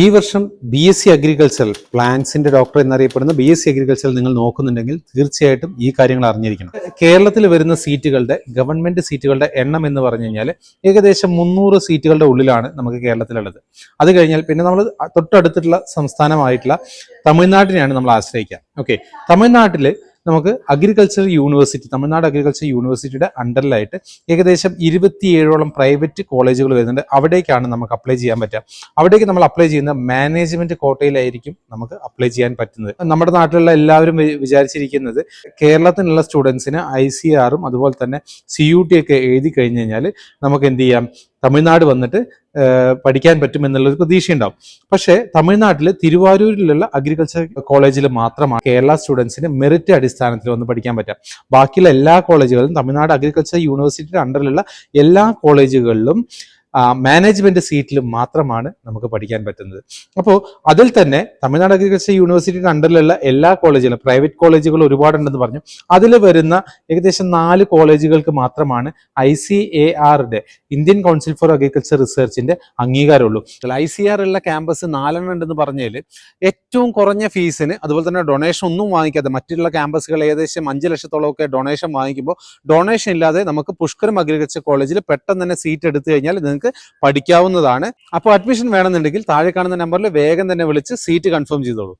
ഈ വർഷം B S C agriculture പ്ലാന്റ്സിന്റെ ഡോക്ടർ എന്നറിയപ്പെടുന്ന ബി എസ് സി അഗ്രികൾച്ചർ നിങ്ങൾ നോക്കുന്നുണ്ടെങ്കിൽ തീർച്ചയായിട്ടും ഈ കാര്യങ്ങൾ അറിഞ്ഞിരിക്കണം. കേരളത്തിൽ വരുന്ന സീറ്റുകളുടെ ഗവൺമെന്റ് സീറ്റുകളുടെ എണ്ണം എന്ന് പറഞ്ഞു കഴിഞ്ഞാൽ ഏകദേശം മുന്നൂറ് സീറ്റുകളുടെ ഉള്ളിലാണ് നമുക്ക് കേരളത്തിലുള്ളത്. അത് കഴിഞ്ഞാൽ പിന്നെ നമ്മൾ തൊട്ടടുത്തുള്ള സംസ്ഥാനമായിട്ടുള്ള തമിഴ്നാട്ടിനെയാണ് നമ്മൾ ആശ്രയിക്കുക. ഓക്കെ തമിഴ്നാട്ടിൽ നമുക്ക് അഗ്രികൾച്ചർ യൂണിവേഴ്സിറ്റി തമിഴ്നാട് അഗ്രികൾച്ചർ യൂണിവേഴ്സിറ്റിയുടെ അണ്ടറിലായിട്ട് ഏകദേശം ഇരുപത്തിയേഴോളം പ്രൈവറ്റ് കോളേജുകൾ വരുന്നുണ്ട്. അവിടേക്കാണ് നമുക്ക് അപ്ലൈ ചെയ്യാൻ പറ്റുക. അവിടേക്ക് നമ്മൾ അപ്ലൈ ചെയ്യുന്ന മാനേജ്മെന്റ് കോട്ടയിലായിരിക്കും നമുക്ക് അപ്ലൈ ചെയ്യാൻ പറ്റുന്നത്. നമ്മുടെ നാട്ടിലുള്ള എല്ലാവരും വിചാരിച്ചിരിക്കുന്നത് കേരളത്തിനുള്ള സ്റ്റുഡൻസിന് ഐ സി ആറും അതുപോലെ തന്നെ സി യു ടി ഒക്കെ എഴുതി കഴിഞ്ഞ് കഴിഞ്ഞാൽ നമുക്ക് എന്ത് ചെയ്യാം? തമിഴ്നാട് വന്നിട്ട് പഠിക്കാൻ പറ്റും എന്നുള്ളൊരു പ്രതീക്ഷയുണ്ടാവും. പക്ഷേ തമിഴ്നാട്ടിൽ തിരുവാരൂരിലുള്ള അഗ്രികൾച്ചർ കോളേജിൽ മാത്രമാണ് കേരള സ്റ്റുഡൻസിന് മെറിറ്റ് അടിസ്ഥാനത്തിൽ വന്ന് പഠിക്കാൻ പറ്റുക. ബാക്കിയുള്ള എല്ലാ കോളേജുകളിലും തമിഴ്നാട് അഗ്രികൾച്ചർ യൂണിവേഴ്സിറ്റിയുടെ അണ്ടറിലുള്ള എല്ലാ കോളേജുകളിലും മാനേജ്മെന്റ് സീറ്റിൽ മാത്രമാണ് നമുക്ക് പഠിക്കാൻ പറ്റുന്നത്. അപ്പോൾ അതിൽ തന്നെ തമിഴ്നാട് അഗ്രികൾച്ചർ യൂണിവേഴ്സിറ്റിയുടെ അണ്ടറിലുള്ള എല്ലാ കോളേജുകളും പ്രൈവറ്റ് കോളേജുകൾ ഒരുപാടുണ്ടെന്ന് പറഞ്ഞു. അതിൽ വരുന്ന ഏകദേശം നാല് കോളേജുകൾക്ക് മാത്രമാണ് ഐ സി എ ആറിന്റെ ഇന്ത്യൻ കൗൺസിൽ ഫോർ അഗ്രികൾച്ചർ റിസർച്ചിന്റെ അംഗീകാരമുള്ളൂ. ഐ സി ആർ ഉള്ള ക്യാമ്പസ് നാലെണ്ണം ഉണ്ടെന്ന് പറഞ്ഞാൽ ഏറ്റവും കുറഞ്ഞ ഫീസിന് അതുപോലെ തന്നെ ഡൊണേഷൻ ഒന്നും വാങ്ങിക്കാതെ മറ്റുള്ള ക്യാമ്പസുകൾ ഏകദേശം അഞ്ച് ലക്ഷത്തോളം ഒക്കെ ഡൊണേഷൻ വാങ്ങിക്കുമ്പോൾ ഡൊണേഷൻ ഇല്ലാതെ നമുക്ക് പുഷ്കരം അഗ്രികൾച്ചർ കോളേജിൽ പെട്ടെന്ന് തന്നെ സീറ്റ് എടുത്തു കഴിഞ്ഞാൽ നിങ്ങൾക്ക് പഠിക്കാവുന്നതാണ്. അപ്പോൾ അഡ്മിഷൻ വേണമെന്നുണ്ടെങ്കിൽ താഴെ കാണുന്ന നമ്പറിൽ വേഗം തന്നെ വിളിച്ച് സീറ്റ് കൺഫേം ചെയ്തോളൂ.